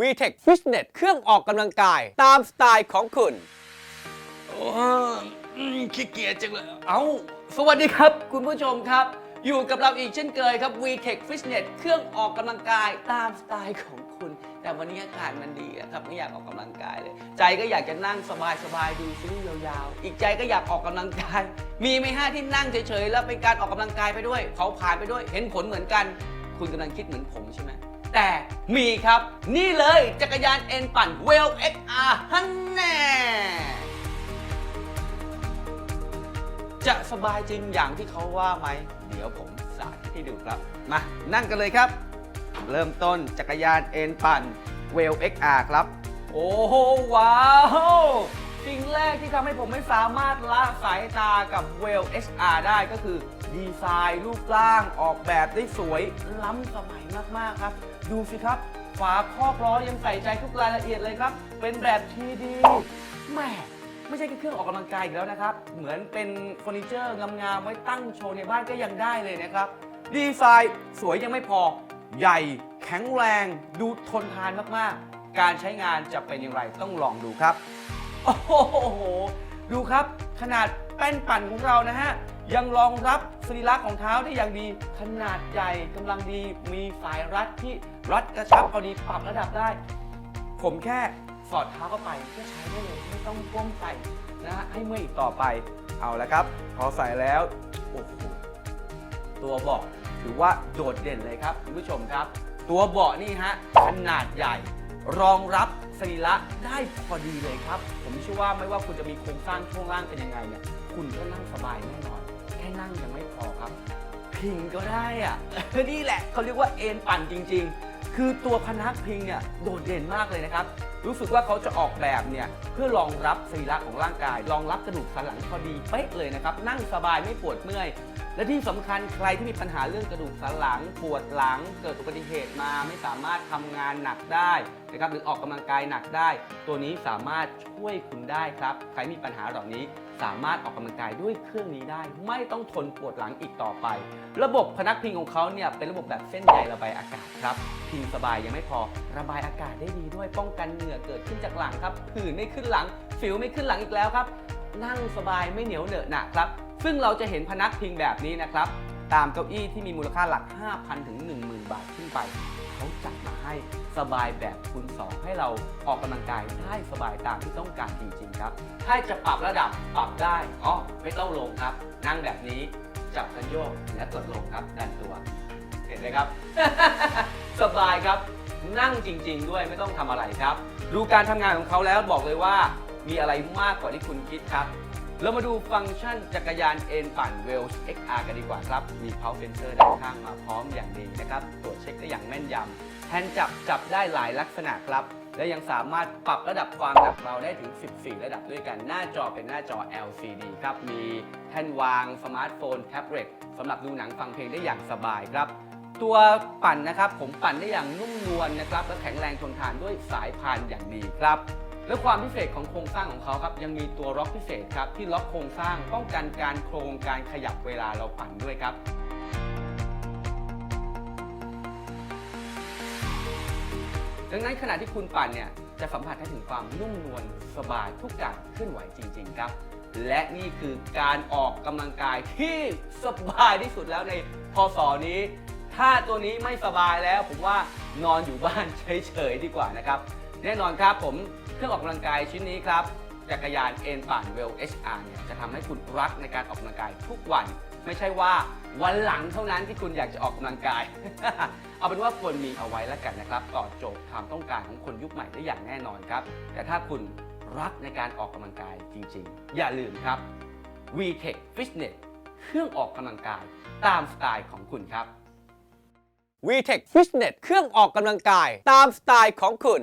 VTech Fitness เครื่องออกกำลังกายตามสไตล์ของคุณ โอ้อืมขี้เกียจจังเลย เอ้า สวัสดีครับ คุณผู้ชมครับ อยู่กับเราอีกเช่นเคยครับ VTech Fitness เครื่องออกกำลังกายตามสไตล์ของคุณ แต่วันนี้อากาศมันดีนะครับ ไม่อยากออกกำลังกายเลย ใจก็อยากจะนั่งสบายๆดูซีรีส์ยาวๆ อีกใจก็อยากออกกำลังกาย มีไหมฮะที่นั่งเฉยๆ แล้วเป็นการออกกำลังกายไปด้วยเผาผลาญไปด้วย เห็นผลเหมือนกัน คุณกำลังคิดเหมือนผมใช่ไหม แต่มีครับ นี่เลยจักรยานเอ็นปั่น w e l XR ฮันแน่จะสบายจริงอย่างที่เขาว่าไหม เดี๋ยวผมสาธิตให้ดูครับ มานั่งกันเลยครับ เริ่มต้นจักรยานเอ็นปั่น w e l XR ครับ โอ้โหว้าว สิ่งแรกที่ทำให้ผมไม่สามารถละสายตากับ w e l XR ได้ก็คือ ดีไซน์รูปร่างออกแบบได้สวย ล้ำสมัยมาก ๆ ครับ ดูสิครับ ฝาครอบล้อยังใส่ใจทุกรายละเอียดเลยครับ เป็นแบบทีดีแหม่ไม่ใช่แค่เครื่องออกกำลังกายอีกแล้วนะครับ เหมือนเป็นเฟอร์นิเจอร์งามๆไว้ตั้งโชว์ในบ้านก็ยังได้เลยนะครับ ดีไซน์สวยยังไม่พอ ใหญ่ แข็งแรง ดูทนทานมากๆ การใช้งานจะเป็นอย่างไรต้องลองดูครับ โอ้โห ดูครับ ขนาดแป้นปั่นของเรานะฮะ ยังรองรับสรีระของเท้าได้อย่างดี ขนาดใหญ่กำลังดี มีสายรัดที่รัดกระชับพอดีปรับระดับได้ ผมแค่สอดเท้าเข้าไปก็ใช้ได้เลยไม่ต้องก้มใส่นะฮะให้เมื่อยอีกต่อไป เอาละครับ พอใส่แล้ว โอ้โห ตัวเบาะถือว่าโดดเด่นเลยครับคุณผู้ชมครับ ตัวเบาะนี่ฮะขนาดใหญ่ รองรับ สรีระได้พอดีเลยครับ ผมเชื่อว่าไม่ว่าคุณจะมีโครงสร้างช่วงล่างเป็นยังไงเนี่ยคุณก็นั่งสบายแน่นอน แค่นั่งยังไม่พอครับ พิงก็ได้อะ นี่แหละเขาเรียกว่าเอ็นปั่นจริง ๆ คือตัวพนักพิงเนี่ยโดดเด่นมากเลยนะครับ รู้สึกว่าเขาจะออกแบบเนี่ยเพื่อรองรับสรีระของร่างกายรองรับกระดูกสันหลังพอดีเป๊ะเลยนะครับนั่งสบายไม่ปวดเมื่อย และที่สำคัญใครที่มีปัญหาเรื่องกระดูกสันหลัง ปวดหลัง เกิดอุบัติเหตุมาไม่สามารถทำงานหนักได้นะครับหรือออกกำลังกายหนักได้ ตัวนี้สามารถช่วยคุณได้ครับ ใครมีปัญหาเหล่านี้สามารถออกกำลังกายด้วยเครื่องนี้ได้ ไม่ต้องทนปวดหลังอีกต่อไป ระบบพนักพิงของเขาเนี่ยเป็นระบบแบบเส้นใยระบายอากาศครับ พิงสบายยังไม่พอระบายอากาศได้ดีด้วยป้องกันเหงื่อเกิดขึ้นจากหลังครับผื่นไม่ขึ้นหลัง สิวไม่ขึ้นหลังอีกแล้วครับ นั่งสบายไม่เหนียวเหนอะหนะครับ ซึ่งเราจะเห็นพนักพิงแบบนี้นะครับ ตามเก้าอี้ที่มีมูลค่าหลัก 5,000 ถึง 10,000 บาทขึ้นไป เขาจัดมาให้สบายแบบคูณ2 ให้เราออกกำลังกายได้สบายตามที่ต้องการจริงๆครับ ถ้าจะปรับระดับปรับได้อ๋อไม่ต้องลงครับ นั่งแบบนี้จับคันโยกและกดลงครับดันตัว เห็นไหมครับ สบายครับนั่งจริง ๆ ด้วยไม่ต้องทำอะไรครับ ดูการทำงานของเขาแล้วบอกเลยว่ามีอะไรมากกว่าที่คุณคิดครับ เรามาดูฟังก์ชันจักรยานเอ็นปั่น w e l s XR กันดีกว่าครับ มี power sensor ด้านข้างมาพร้อมอย่างดีนะครับ ตรวจเช็คได้อย่างแม่นยำแฮนด์จับจับได้หลายลักษณะครับ และยังสามารถปรับระดับความหนักเบาได้ถึง 14 ระดับด้วยกัน หน้าจอเป็นหน้าจอ LCD ครับ มีแท่นวาง สมาร์ทโฟน แท็บเล็ตสำหรับดูหนังฟังเพลงได้อย่างสบายครับตัวปั่นนะครับผมปั่นได้อย่างนุ่มนวลนะครับและแข็งแรงทนทานด้วยสายพานอย่างดีครับ และความพิเศษของโครงสร้างของเขาครับยังมีตัวล็อกพิเศษครับที่ล็อกโครงสร้างป้องกันการโครงการขยับเวลาเราปั่นด้วยครับดังนั้นขณะที่คุณปั่นเนี่ยจะสัมผัสได้ถึงความนุ่มนวลสบายทุกการเคลื่อนไหวจริง ๆ ครับ และนี่คือการออกกำลังกายที่สบายที่สุดแล้วในพศนี้ ถ้าตัวนี้ไม่สบายแล้วผมว่านอนอยู่บ้านเฉยๆดีกว่านะครับ แน่นอนครับผมเครื่องออกกำลังกายชิ้นนี้ครับจักรยานเอ็นปั่นเวล HR เนี่ยจะทำให้คุณรักในการออกกำลังกายทุกวัน ไม่ใช่ว่าวันหลังเท่านั้นที่คุณอยากจะออกกำลังกาย เอาเป็นว่าควรมีเอาไว้แล้วกันนะครับตอบโจทย์ความต้องการของคนยุคใหม่ได้อย่างแน่นอนครับ แต่ถ้าคุณรักในการออกกำลังกายจริงๆ อย่าลืมครับ VTech Fitness เครื่องออกกำลังกายตามสไตล์ของคุณครับ VTech Fitness เครื่องออกกำลังกายตามสไตล์ของคุณ